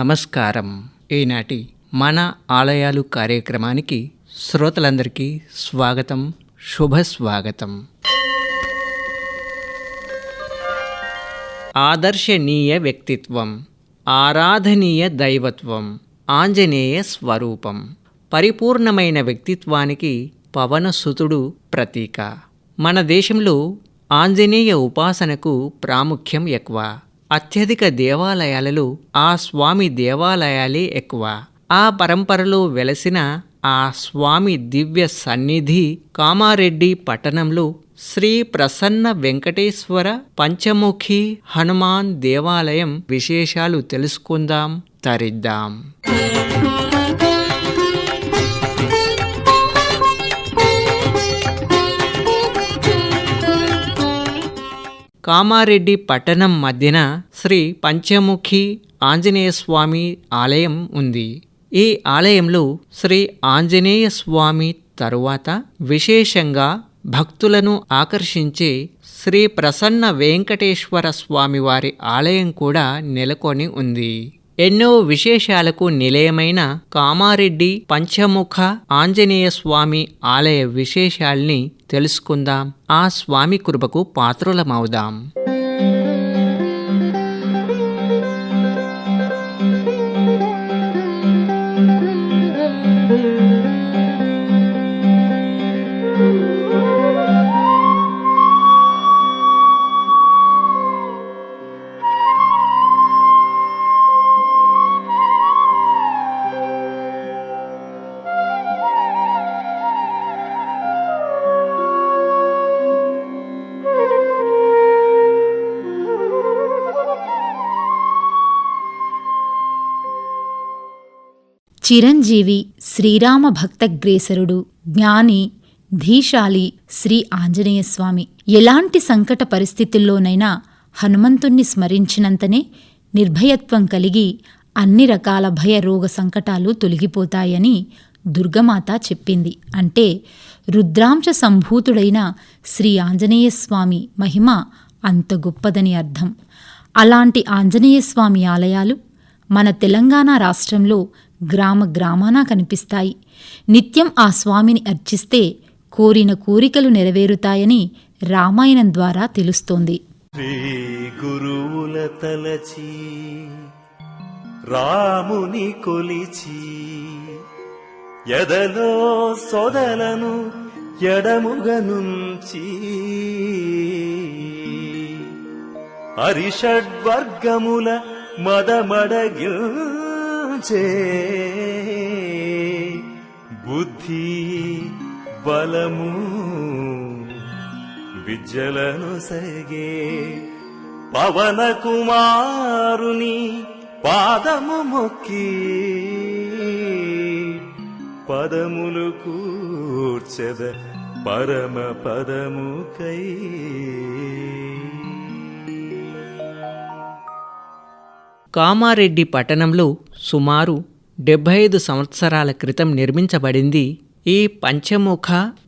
నమస్కారం. ఈనాటి మన ఆలయాలు కార్యక్రమానికి శ్రోతలందరికీ స్వాగతం శుభ స్వాగతం ఆదర్శనీయ వ్యక్తిత్వం ఆరాధనీయ దైవత్వం ఆంజనేయ స్వరూపం పరిపూర్ణమైన వ్యక్తిత్వానికి పవనసుతుడు ప్రతీక. మన దేశంలో ఆంజనేయ ఉపాసనకు ప్రాముఖ్యం ఎక్కువ. అత్యధిక దేవాలయాలలో ఆ స్వామి దేవాలయాలే ఎక్కువ. ఆ పరంపరలో వెలసిన ఆ స్వామి దివ్య సన్నిధి కామారెడ్డి పట్టణంలో శ్రీ ప్రసన్న వెంకటేశ్వర పంచముఖి హనుమాన్ దేవాలయం విశేషాలు తెలుసుకుందాం తరిద్దాం. కామారెడ్డి పట్టణం మధ్యన శ్రీ పంచముఖి ఆంజనేయస్వామి ఆలయం ఉంది. ఈ ఆలయంలో శ్రీ ఆంజనేయ స్వామి తరువాత విశేషంగా భక్తులను ఆకర్షించే శ్రీ ప్రసన్న వెంకటేశ్వర స్వామి వారి ఆలయం కూడా నెలకొని ఉంది. ఎన్నో విశేషాలకు నిలయమైన కామారెడ్డి పంచముఖ ఆంజనేయ స్వామి ఆలయ విశేషాల్ని తెలుసుకుందాం. ఆ స్వామి కృపకు పాత్రులమవుదాం. చిరంజీవి శ్రీరామ భక్తగ్రేసరుడు జ్ఞాని ధీశాలి శ్రీ ఆంజనేయస్వామి. ఎలాంటి సంకట పరిస్థితుల్లోనైనా హనుమంతుణ్ణి స్మరించినంతనే నిర్భయత్వం కలిగి అన్ని రకాల భయ రోగ సంకటాలు తొలగిపోతాయని దుర్గమాత చెప్పింది. అంటే రుద్రాంశ సంభూతుడైన శ్రీ ఆంజనేయస్వామి మహిమ అంత గొప్పదని అర్థం. అలాంటి ఆంజనేయస్వామి ఆలయాలు మన తెలంగాణ రాష్ట్రంలో గ్రామ గ్రామాన కనిపిస్తాయి. నిత్యం ఆ స్వామిని అర్చిస్తే కోరిన కోరికలు నెరవేరుతాయని రామాయణం ద్వారా తెలుస్తోంది. శ్రీ గురువుల తలచి రాముని కొలిచి ఎదలో సొదలను ఎడముగనుంచి అరిషడ్వర్గముల మదమడగిల్చే బుద్ధి బలము విద్యలను సగే పవన కుమారుని పాదము మొక్కి పదములు కూర్చెద పరమ పదముకై. కామారెడ్డి పట్టణంలో సుమారు డెబ్భై ఐదు సంవత్సరాల క్రితం నిర్మించబడింది ఈ పంచముఖ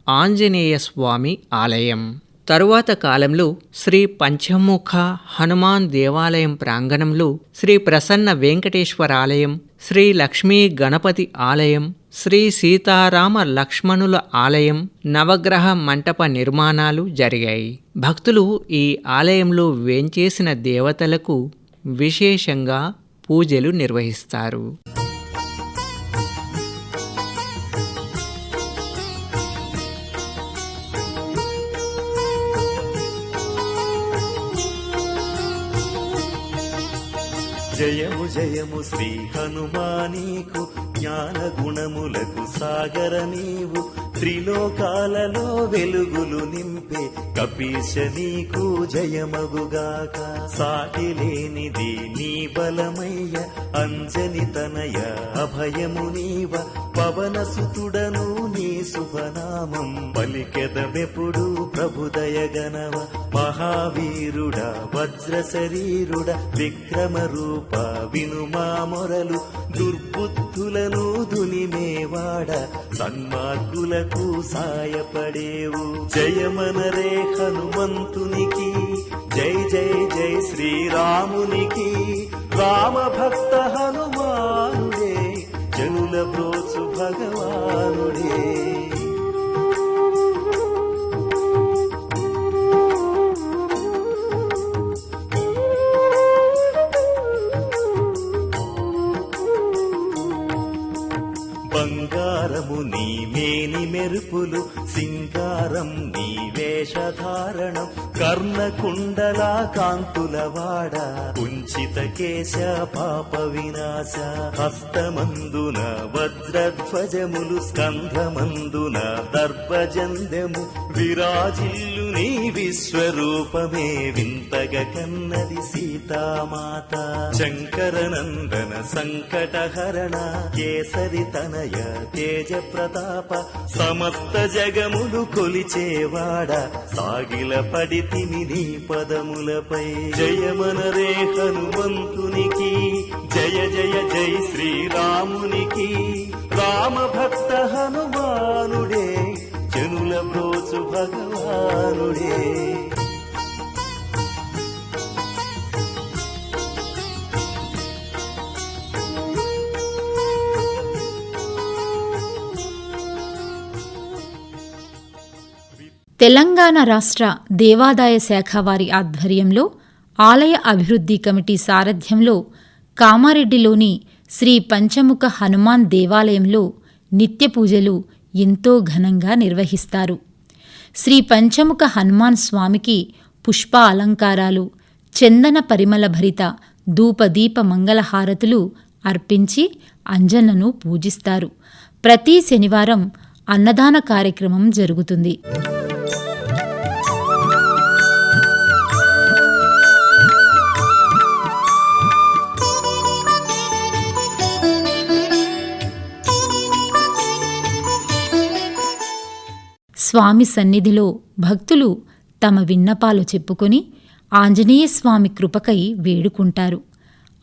ఆంజనేయ స్వామి ఆలయం. తరువాత కాలంలో శ్రీ పంచముఖ హనుమాన్ దేవాలయం ప్రాంగణంలో శ్రీ ప్రసన్న వెంకటేశ్వర ఆలయం శ్రీ లక్ష్మీ గణపతి ఆలయం శ్రీ సీతారామ లక్ష్మణుల ఆలయం నవగ్రహ మంటప నిర్మాణాలు జరిగాయి. భక్తులు ఈ ఆలయంలో వేంచేసిన దేవతలకు విశేషంగా పూజలు నిర్వహిస్తారు. జయము జయము శ్రీ హనుమానీకు జ్ఞాన గుణములకు సాగర నీవు. త్రిలోకాలలో వెలుగులు నింపే కపీశ నీకు జయమగుగాక. సాటి లేనిది నీ బలమయ్య అంజని తనయ అభయము నీవ. పవన సుతుడను నీ శుభనామం పలికెదమెప్పుడు ప్రభుదయ గణవ మహావీరుడ వజ్ర శరీరుడ విక్రమ రూప వినుమా మొరలు. దుర్బుద్ధులను నూదుని మేవాడ సన్మార్గులకు సాయపడేవు. జయమనరే హనుమంతునికి జై జై జై శ్రీరామునికి. రామభక్త హనుమానుడే జనుల బ్రోచు భగవానుడే. నీ మేని మెరుపులు సింగారం నీ వేషధారణం. కర్ణకుండలా కాంతులవాడ కుంచిత కేశ పాప వినాశ హస్తమందున వజ్రధ్వజములు స్కంధమందున దర్భజందెము విరాజిల్లు నీ విశ్వరూపమే వింతగ కన్నది సీతామాత శంకరనందన సంకటహరణ కేసరి తనయ తేజ ప్రతాప సమస్త జగములు కొలిచేవాడ సాగిల పడితిని నీ పదములపై. జయమనరే హనుమంతునికి జయ జయ జై శ్రీరామునికి. రామ భక్త హనుమానుడే జనుల బ్రోచు భగవానుడే. తెలంగాణ రాష్ట్ర దేవాదాయ శాఖ వారి ఆధ్వర్యంలో ఆలయ అభివృద్ధి కమిటీ సారథ్యంలో కామారెడ్డిలోని శ్రీ పంచముఖ హనుమాన్ దేవాలయంలో నిత్య పూజలు ఎంతో ఘనంగా నిర్వహిస్తారు. శ్రీ పంచముఖ హనుమాన్ స్వామికి పుష్ప అలంకారాలు చందన పరిమళ భరిత ధూపదీప మంగళహారతులు అర్పించి అంజనను పూజిస్తారు. ప్రతి శనివారం అన్నదాన కార్యక్రమం జరుగుతుంది. స్వామి సన్నిధిలో భక్తులు తమ విన్నపాలు చెప్పుకొని ఆంజనేయ స్వామి కృపకై వేడుకుంటారు.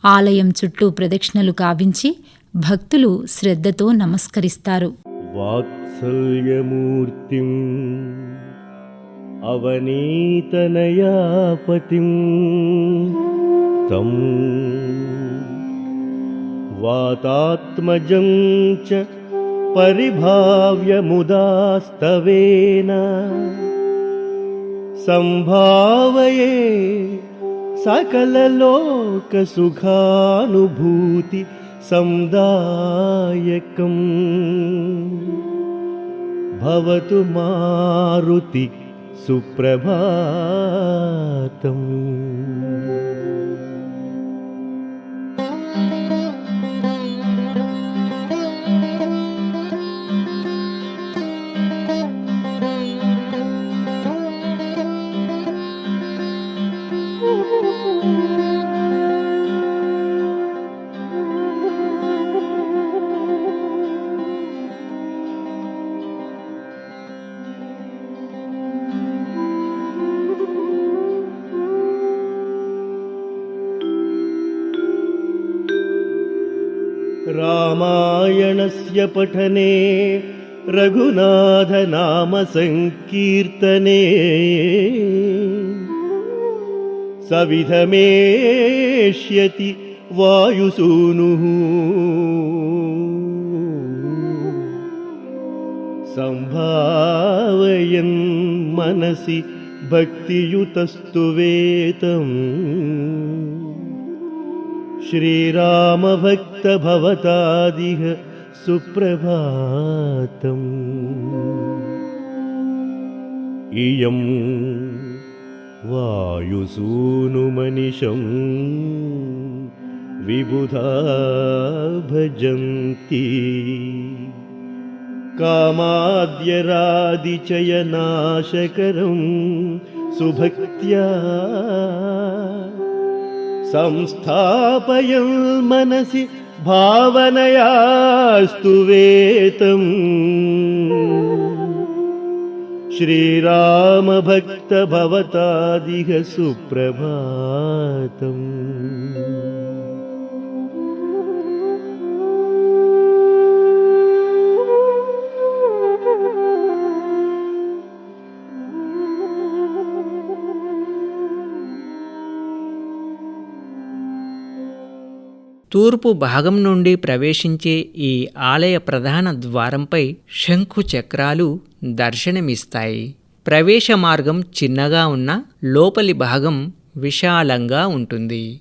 ఆలయం చుట్టూ ప్రదక్షిణలు కావించి భక్తులు శ్రద్ధతో నమస్కరిస్తారు. వాత్సల్యమూర్తిం అవనీతనయాపతిం తం వాతాత్మజం చ परिभाव्य मुदास्तवेन सम्भावये सकललोकसुखानुभूति समुदायकम् भवतु मारुति सुप्रभातम्। रामायणस्य पठने रघुनाथनामसङ्कीर्तने। सविधमेष्यति वायुसूनुः। सम्भावयन् मनसि भक्तियुतस्तु वेतम् श्रीरामभक्तभवतादिह सुप्रभातम्। इयं वायुसूनुमनिशम् विबुधा भजन्ति। कामाद्यरादिचयनाशकरं सुभक्त्या संस्थापयन् मनसि भावनयास्तु वेतम्। श्रीरामभक्त भवतादिह सुप्रभातम् తూర్పు భాగం నుండి ప్రవేశించే ఈ ఆలయ ప్రధాన ద్వారంపై శంఖు చక్రాలు దర్శనమిస్తాయి. ప్రవేశ మార్గం చిన్నగా ఉన్న లోపలి భాగం విశాలంగా ఉంటుంది.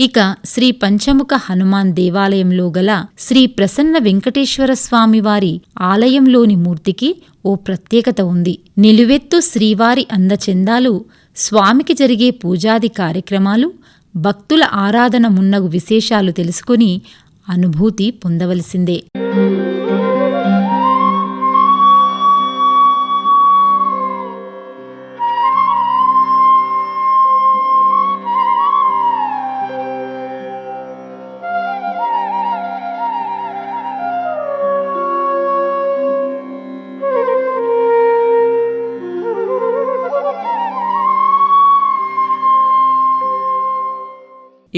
ఇక శ్రీ పంచముఖ హనుమాన్ దేవాలయంలో గల శ్రీ ప్రసన్న వెంకటేశ్వర స్వామివారి ఆలయంలోని మూర్తికి ఓ ప్రత్యేకత ఉంది. నిలువెత్తు శ్రీవారి అందచందాలు స్వామికి జరిగే పూజాది కార్యక్రమాలు భక్తుల ఆరాధన మున్నగు విశేషాలు తెలుసుకుని అనుభూతి పొందవలసిందే.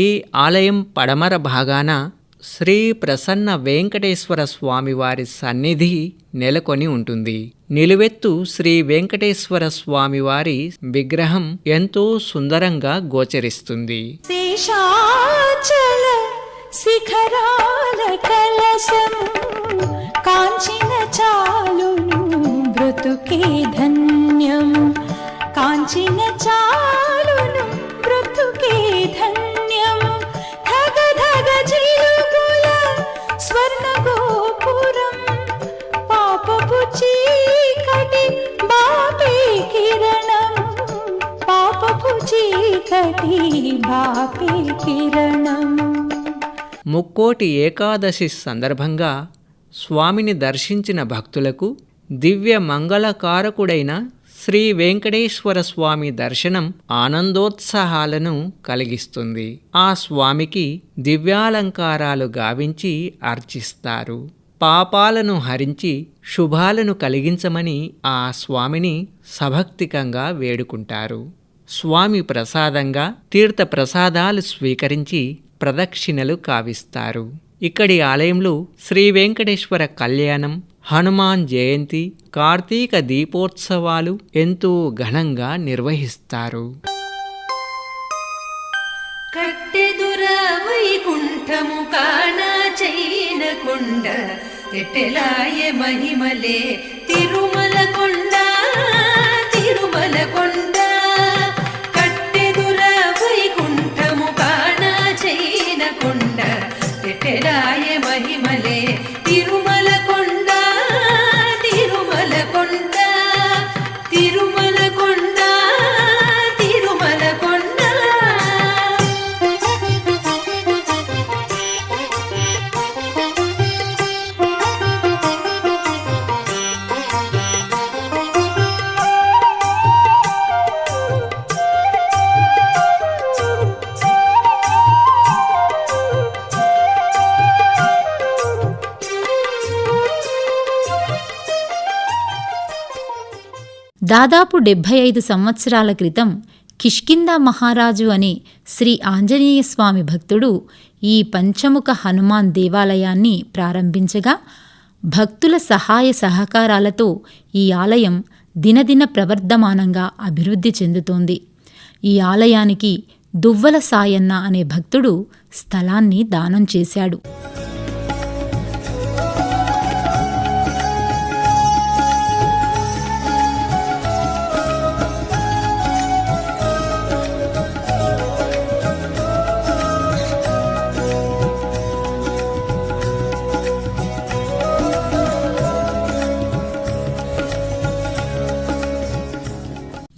ఈ ఆలయం పడమర భాగాన శ్రీ ప్రసన్న వెంకటేశ్వర స్వామివారి సన్నిధి నెలకొని ఉంటుంది. నిలువెత్తు శ్రీ వెంకటేశ్వర స్వామివారి విగ్రహం ఎంతో సుందరంగా గోచరిస్తుంది. శిఖరాల కలసం కాంచిన చాలును బ్రతుకే ధన్యం. కాంచిన స్వర్ణగోపురం పాపపు చీకటి బాపే కిరణం. పాపపు చీకటి బాపే కిరణం. ముక్కోటి ఏకాదశి సందర్భంగా స్వామిని దర్శించిన భక్తులకు దివ్య మంగళకారకుడైన శ్రీ వెంకటేశ్వర స్వామి దర్శనం ఆనందోత్సాహాలను కలిగిస్తుంది. ఆ స్వామికి దివ్యాలంకారాలు గావించి అర్చిస్తారు. పాపాలను హరించి శుభాలను కలిగించమని ఆ స్వామిని సభక్తికంగా వేడుకుంటారు. స్వామి ప్రసాదంగా తీర్థ ప్రసాదాలు స్వీకరించి ప్రదక్షిణలు కావిస్తారు. ఇక్కడి ఆలయంలో శ్రీ వెంకటేశ్వర కళ్యాణం హనుమాన్ జయంతి కార్తీక దీపోత్సవాలు ఎంతో ఘనంగా నిర్వహిస్తారు. కట్టెదుర వైకుంఠము ఎట్టెలాయ మహిమలే తిరుమల దాదాపు డెబ్భై ఐదు సంవత్సరాల క్రితం కిష్కింద మహారాజు అనే శ్రీ ఆంజనేయ స్వామి భక్తుడు ఈ పంచముఖ హనుమాన్ దేవాలయాన్ని ప్రారంభించగా భక్తుల సహాయ సహకారాలతో ఈ ఆలయం దినదిన ప్రవర్ధమానంగా అభివృద్ధి చెందుతోంది. ఈ ఆలయానికి దువ్వల సాయన్న అనే భక్తుడు స్థలాన్ని దానం చేశాడు.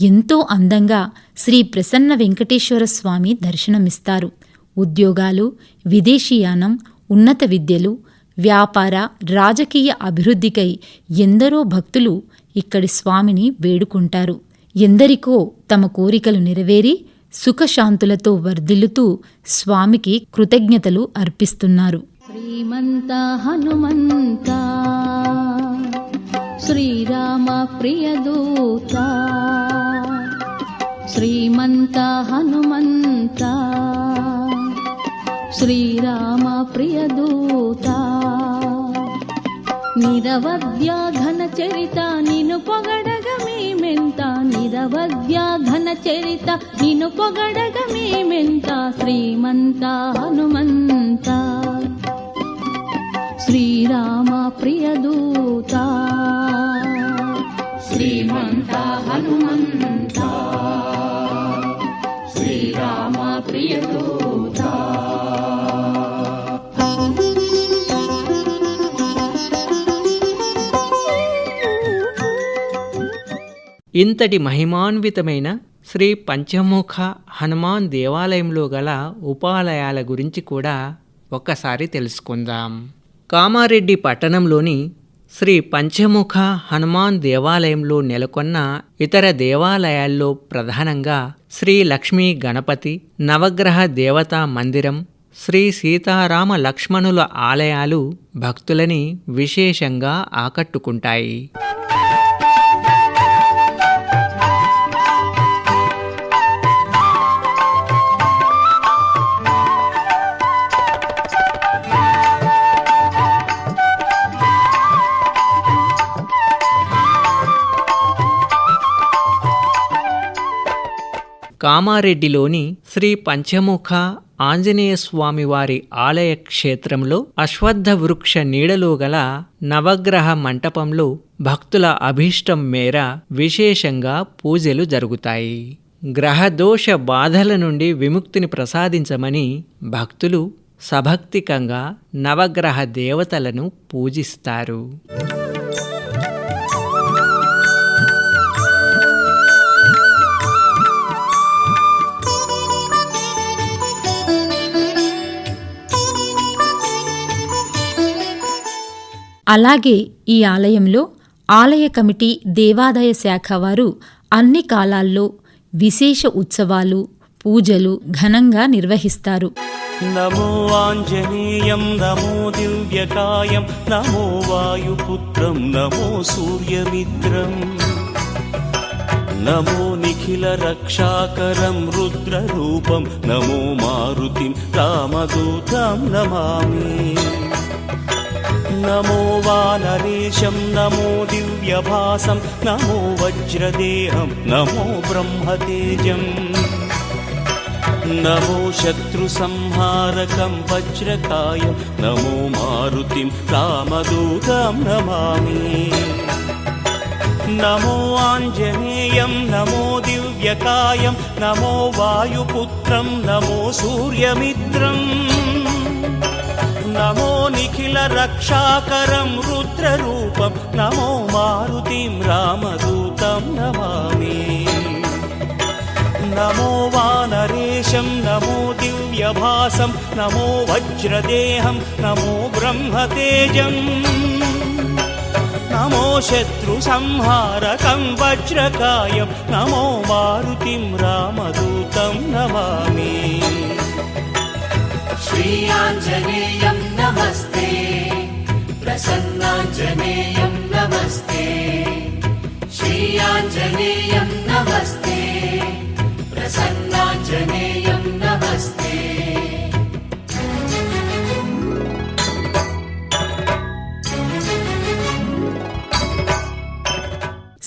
ఎంతో అందంగా శ్రీ ప్రసన్న వెంకటేశ్వర స్వామి దర్శనమిస్తారు. ఉద్యోగాలు విదేశీయానం ఉన్నత విద్యలు వ్యాపార రాజకీయ అభివృద్ధికై ఎందరో భక్తులు ఇక్కడి స్వామిని వేడుకుంటారు. ఎందరికో తమ కోరికలు నెరవేరి సుఖశాంతులతో వర్ధిల్లుతూ స్వామికి కృతజ్ఞతలు అర్పిస్తున్నారు. శ్రీమంత హనుమంత శ్రీరామ ప్రియదూత శ్రీమంత హనుమంత శ్రీరామ ప్రియదూత నిరవద్యా ఘన చరిత నిను పొగడగ మేమెంత నిరవద్యా ఘన చరిత నిను పొగడగ మేమెంత శ్రీమంత హనుమంత శ్రీరామ ప్రియదూత శ్రీమంత హనుమంత. శ్రీరామ ప్రియదూత ఇంతటి మహిమాన్వితమైన శ్రీ పంచముఖ హనుమాన్ దేవాలయంలో గల ఉపాలయాల గురించి కూడా ఒక్కసారి తెలుసుకుందాం. కామారెడ్డి పట్టణంలోని శ్రీ పంచముఖ హనుమాన్ దేవాలయంలో నెలకొన్న ఇతర దేవాలయాల్లో ప్రధానంగా శ్రీ లక్ష్మీ గణపతి నవగ్రహ దేవతా మందిరం శ్రీ సీతారామ లక్ష్మణుల ఆలయాలు భక్తులని విశేషంగా ఆకట్టుకుంటాయి. కామారెడ్డిలోని శ్రీ పంచముఖ ఆంజనేయ వారి ఆలయ క్షేత్రంలో అశ్వత్థ వృక్ష నీడలో గల నవగ్రహ మంటపంలో భక్తుల అభీష్టం మేర విశేషంగా పూజలు జరుగుతాయి. గ్రహదోష బాధల నుండి విముక్తిని ప్రసాదించమని భక్తులు సభక్తికంగా నవగ్రహ దేవతలను పూజిస్తారు. అలాగే ఈ ఆలయంలో ఆలయ కమిటీ దేవాదాయ శాఖ వారు అన్ని కాలాల్లో విశేష ఉత్సవాలు పూజలు ఘనంగా నిర్వహిస్తారు. నమో ఆంజనేయం నమో దివ్యకాయం నమో వాయుపుత్రం నమో సూర్యమిత్రం. నమో నిఖిల రక్షాకరం రుద్రరూపం నమో మారుతిం రామదూతం నమామి. నమో వానరేశం నమో దివ్యభాసం నమో వజ్రదేహం నమో బ్రహ్మతేజం. నమో శత్రు సంహారకం వజ్రకాయం నమో మారుతిం రామదూతం నమామి. నమో ఆంజనేయం నమో దివ్యకాయం నమో వాయుపుత్రం నమో సూర్యమిత్రం. నమో నిఖిల రక్షాకరం రుద్రరూపం నమో మారుతిం రామదూతం నమామి నమో వానరేశం నమో దివ్యభాసం నమో వజ్రదేహం నమో బ్రహ్మతేజం నమో శత్రు సంహారకం వజ్రకాయం నమో మారుతిం రామదూతం నమామి श्रीयाञ्जनेयं नमस्ते प्रसन्नाञ्जनेयं नमस्ते श्रीयाञ्जनेयं नमस्ते प्रसन्नाञ्जनेयं नमस्ते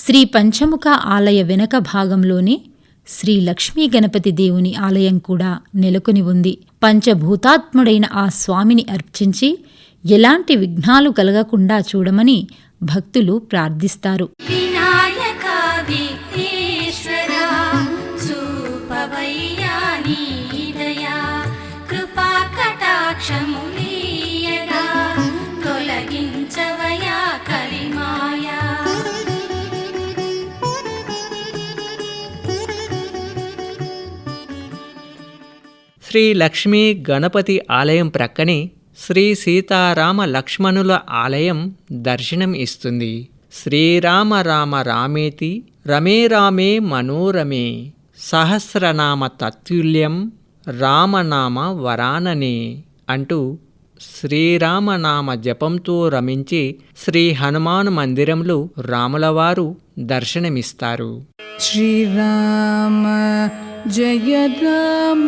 శ్రీ పంచముఖ ఆలయ వెనక భాగంలోనే శ్రీ లక్ష్మీ గణపతి దేవుని ఆలయం కూడా నెలకొని ఉంది పంచభూతాత్ముడైన ఆ స్వామిని అర్చించి ఎలాంటి విఘ్నాలు కలగకుండా చూడమని భక్తులు ప్రార్థిస్తారు. వినాయకాది శ్రీ లక్ష్మీ గణపతి ఆలయం ప్రక్కనే శ్రీ సీతారామ లక్ష్మణుల ఆలయం దర్శనం ఇస్తుంది. శ్రీరామ రామ రామేతి రమే రామే మనోరమే సహస్రనామ తత్తుల్యం రామనామ వరాననే అంటూ శ్రీరామనామ జపంతో రమించి శ్రీ హనుమాన్ మందిరంలో రాములవారు దర్శనమిస్తారు. శ్రీరామ जय राम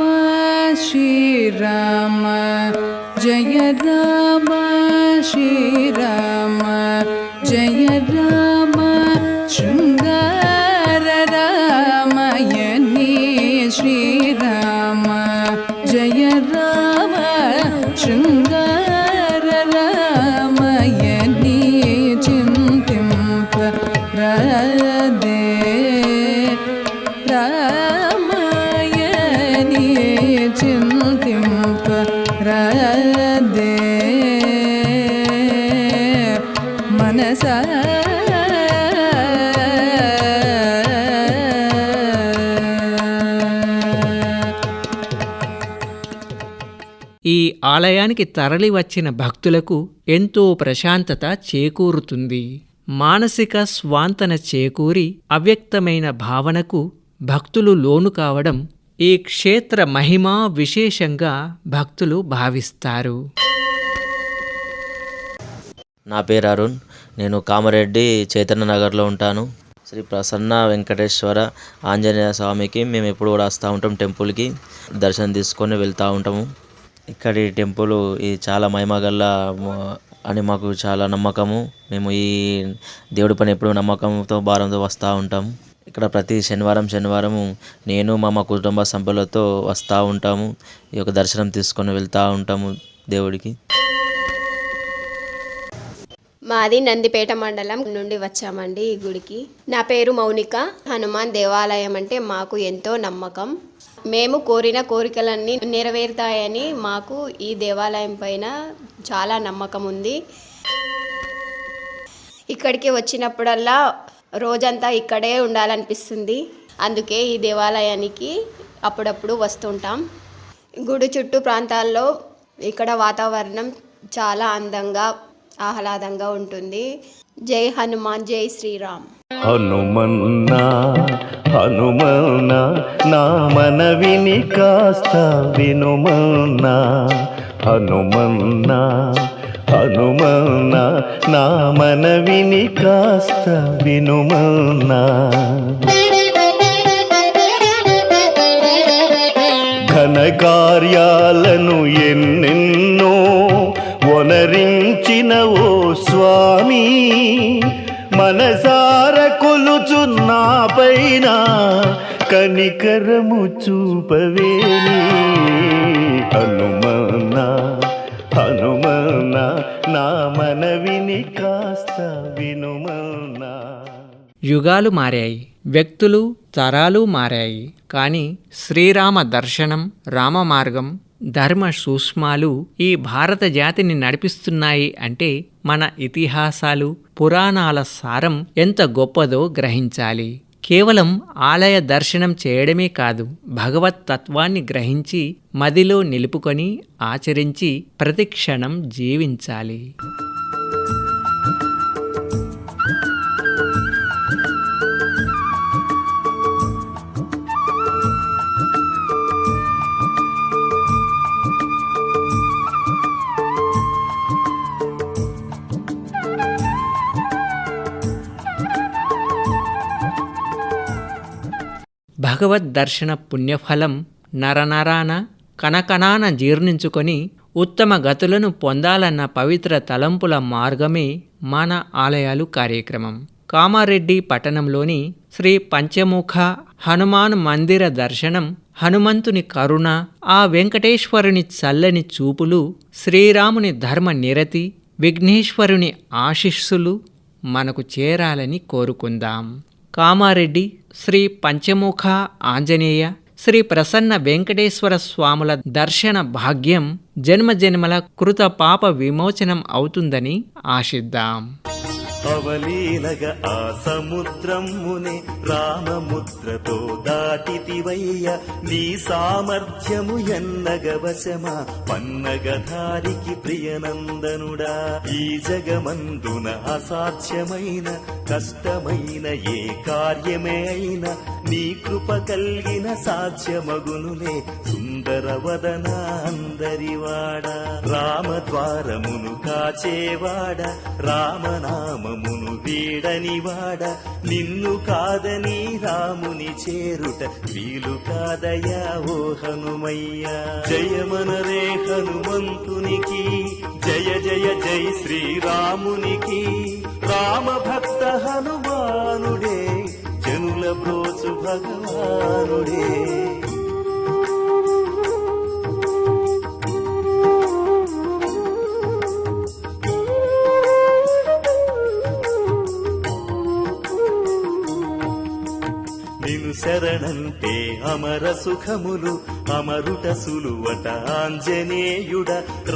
श्रीराम जय राम श्रीराम जय राम शृङ्गार ఆలయానికి తరలి వచ్చిన భక్తులకు ఎంతో ప్రశాంతత చేకూరుతుంది. మానసిక స్వాంతన చేకూరి అవ్యక్తమైన భావనకు భక్తులు లోను కావడం ఈ క్షేత్ర మహిమా విశేషంగా భక్తులు భావిస్తారు. నా పేరు అరుణ్. నేను కామారెడ్డి చైతన్య నగర్లో ఉంటాను. శ్రీ ప్రసన్న వెంకటేశ్వర ఆంజనేయ స్వామికి మేము ఎప్పుడు కూడా వస్తూ ఉంటాం టెంపుల్కి. దర్శనం తీసుకొని వెళ్తూ ఉంటాము. ఇక్కడి టెంపుల్ ఇది చాలా మహిమగల్ల అని మాకు చాలా నమ్మకము. మేము ఈ దేవుడి పని ఎప్పుడూ నమ్మకంతో భారంతో వస్తూ ఉంటాం. ఇక్కడ ప్రతి శనివారం శనివారం నేను మా మా కుటుంబ సభ్యులతో వస్తూ ఉంటాము. ఈ యొక్క దర్శనం తీసుకొని వెళ్తూ ఉంటాము దేవుడికి. మాది నందిపేట మండలం నుండి వచ్చామండి ఈ గుడికి. నా పేరు మౌనిక. హనుమాన్ దేవాలయం అంటే మాకు ఎంతో నమ్మకం. మేము కోరిన కోరికలన్నీ నెరవేరుతాయని మాకు ఈ దేవాలయం పైన చాలా నమ్మకం ఉంది. ఇక్కడికి వచ్చినప్పుడల్లా రోజంతా ఇక్కడే ఉండాలనిపిస్తుంది. అందుకే ఈ దేవాలయానికి అప్పుడప్పుడు వస్తుంటాం. గుడి చుట్టూ ప్రాంతాల్లో ఇక్కడ వాతావరణం చాలా అందంగా ఆహ్లాదంగా ఉంటుంది. జై హనుమాన్ జై శ్రీరామ్. హనుమన్నా హనుమన్నా నా మనవిని కాస్త వినుమన్నా. హనుమన్నా హనుమన్నా నా మనవిని కాస్త వినుమన్నా. ఘన కార్యాలను ఎన్నెన్న వనరించిన ఓ స్వామి మనసార కొలుచున్నా పైన కనికరము చూపవేని. హనుమన్నా హనుమన్నా నా మనవిని కాస్త వినుమన్నా. యుగాలు మారాయి వ్యక్తులు తరాలు మారాయి కానీ శ్రీరామ దర్శనం రామ మార్గం ధర్మ సూక్ష్మాలు ఈ భారత జాతిని నడిపిస్తున్నాయి అంటే మన ఇతిహాసాలు పురాణాల సారం ఎంత గొప్పదో గ్రహించాలి. కేవలం ఆలయ దర్శనం చేయడమే కాదు భగవత్ తత్వాన్ని గ్రహించి మదిలో నిలుపుకొని ఆచరించి ప్రతిక్షణం జీవించాలి. భగవద్ దర్శన పుణ్యఫలం నరనరాన కనకనాన జీర్ణించుకొని ఉత్తమ గతులను పొందాలన్న పవిత్ర తలంపుల మార్గమే మన ఆలయాలు కార్యక్రమం. కామారెడ్డి పట్టణంలోని శ్రీ పంచముఖ హనుమాన్ మందిర దర్శనం హనుమంతుని కరుణ ఆ వెంకటేశ్వరుని చల్లని చూపులు శ్రీరాముని ధర్మ నిరతి విఘ్నేశ్వరుని ఆశీస్సులు మనకు చేరాలని కోరుకుందాం. కామారెడ్డి శ్రీ పంచముఖ ఆంజనేయ శ్రీ ప్రసన్న వెంకటేశ్వర స్వాముల దర్శన భాగ్యం జన్మజన్మల కృత పాప విమోచనం అవుతుందని ఆశిద్దాం. అవలీలగ ఆ సముద్రమునే రామముద్రతో దాటితివయ్య. నీ సామర్థ్యము ఎన్నగ వశమా? పన్నగధారికి ప్రియనందనుడా. ఈ జగమందున అసాధ్యమైన కష్టమైన ఏ కార్యమే అయినా నీ కృప కలిగిన సాధ్యమగునులే. సుందరవదన అందరివాడ. రామద్వారమును కాచేవాడ. రామనామ ధామమును వీడని వాడ నిన్ను కాదని రాముని చేరుట వీలు కాదయా ఓ హనుమయ్యా. జయమనరే హనుమంతునికి జయ జయ జై శ్రీరామునికి. రామ భక్త హనుమానుడే జనుల బ్రోచు భగవానుడే. శరణంటే అమర సుఖములు అమరుట సులువట ఆంజనేయుడ.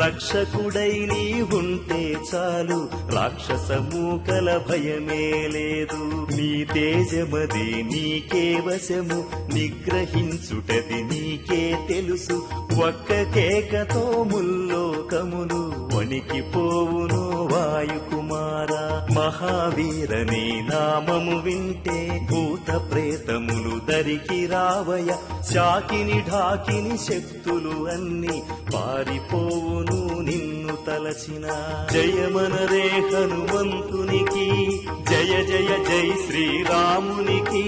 రక్షకుడై నీ ఉంటే చాలు రాక్షస మూకల భయమే లేదు. నీ తేజమది నీకే వశము నిగ్రహించుటది నీకే తెలుసు. ఒక్క కేకతో ముల్లోకములు వణికిపోవును. వాయుకుమారా మహావీరని నామము వింటే భూత ప్రేతములు దరికి రావయ శాకిని ఢాకిని శక్తులు అన్ని పారిపోవును నిన్ను తలచిన. జయమనరే హనుమంతునికి జయ జయ జై శ్రీరామునికి.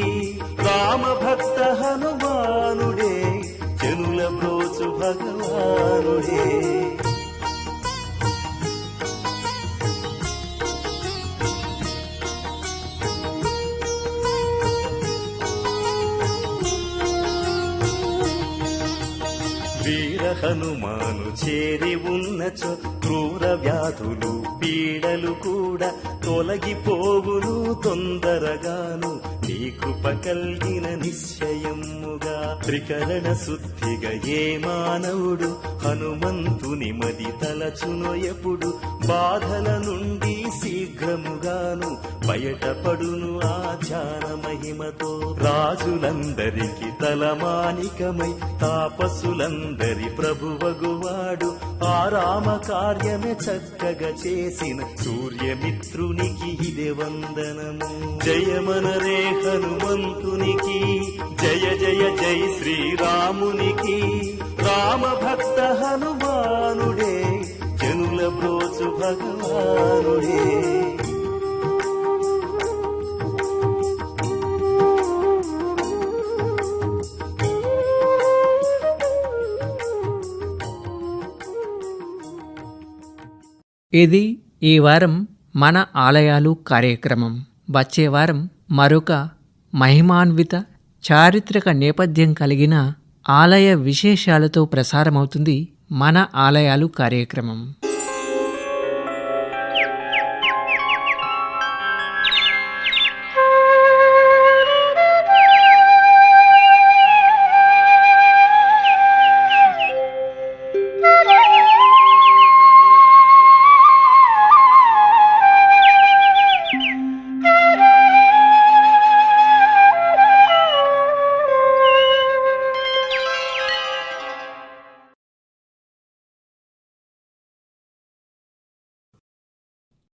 రామ భక్త హనుమానుడే జనుల బ్రోచు భగవానుడే. హనుమాను చేరి ఉన్నచో క్రూర వ్యాధులు పీడలు కూడా తొలగిపోవును తొందరగాను. నీ కృప కల్గిన నిశ్చయముగా త్రికరణ శుద్ధిగా ఏ మానవుడు హనుమంతుని మది తలచునో ఎప్పుడు బాధల నుండి శీఘ్రముగాను బయటపడును ఆచార మహిమతో. రాజులందరికి తలమానికమై తాపసులందరి ప్రభువగువాడు ఆ రామ కార్యమే చక్కగా చేసిన సూర్యమిత్రునికి ఇదే వందనము. జయమనరే హనుమంతునికి జయ జయ జై శ్రీరామునికి రామ భక్త హనుమానుడే జనుల బ్రోచు భగవానుడే. ఇది ఈ వారం మన ఆలయాలు కార్యక్రమం. వచ్చే వారం మరొక మహిమాన్విత చారిత్రక నేపథ్యం కలిగిన ఆలయ విశేషాలతో ప్రసారమవుతుంది మన ఆలయాలు కార్యక్రమం.